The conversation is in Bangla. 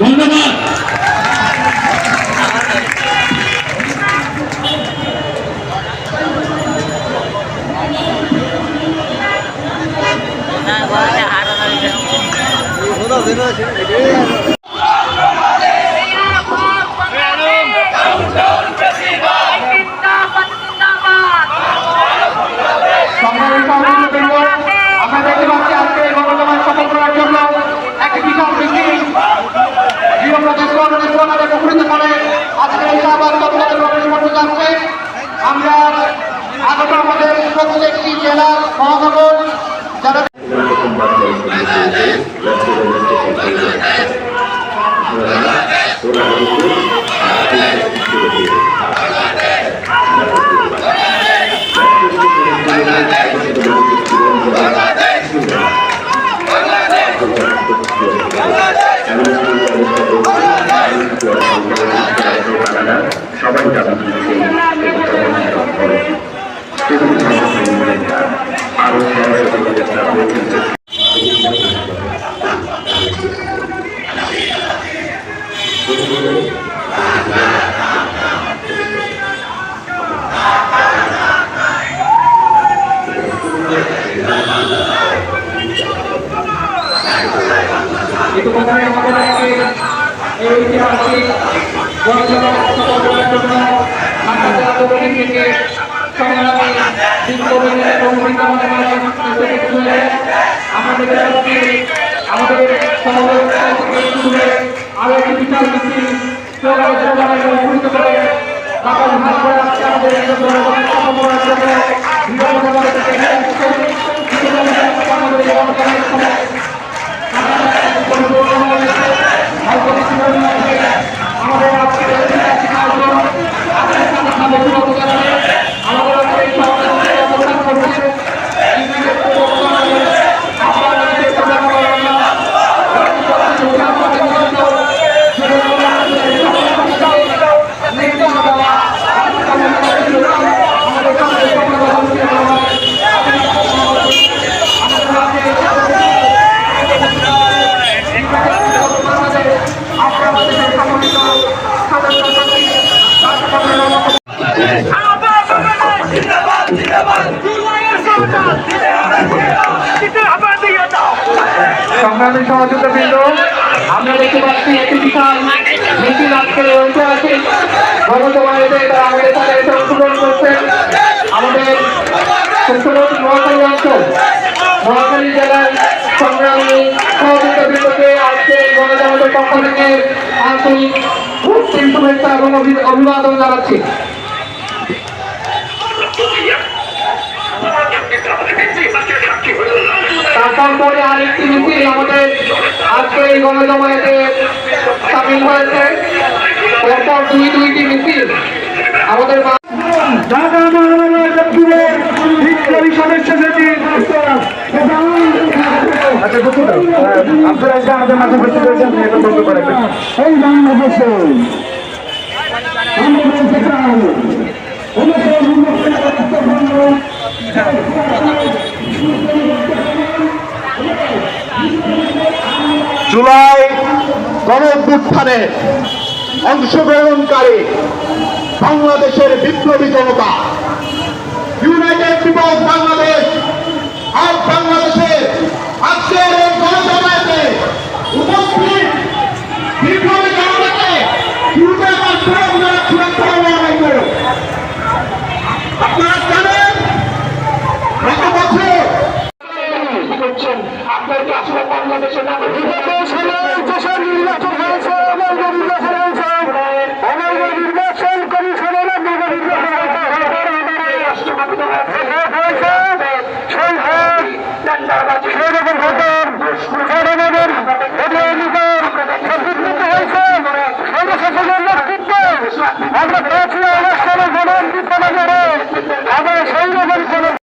ধন্যবাদ। ধন্যবাদ চত্বরে প্রবেশ করতে যাচ্ছে আমরা আগত আমাদের প্রত্যেকটি জেলা মহানগর যারা সবাই আমাদের আজকে এই ঐতিহাসিক থেকে সংগ্রামী নেতা এবং আমাদের শুরু হয়ে আরও একটি বিশাল মিছিল স্লোগান করে ঢাকা বিভাগ করে আমাদের Acabou, acabou. সংগ্রামী সহযোগিতা বৃন্দ আমরা দেখতে পাচ্ছি একটি বিশাল মিছিল আজকে ঐতিহাসিক গণসভাতে তারা আমাদের সাথে এসে অংশগ্রহণ করছেন আমাদের সুন্দরবন নোয়াখালী অঞ্চল। নোয়াখালী জেলার সংগ্রামী সহযোগিতা বৃন্দকে আজকে এই গণজমাতের পক্ষ থেকে আন্তরিক শুভেচ্ছা এবং অভি- অভিবাদন জানাচ্ছি। আরেকটি আমাদের আজকে এই গণজমায়েতে সামিল হয়েছে। পরপর দুই দুইটি মিছিল আমাদের জুলাই গণ অভ্যুত্থানে অংশগ্রহণকারী বাংলাদেশের বিপ্লবী জনতা। United people Bangladesh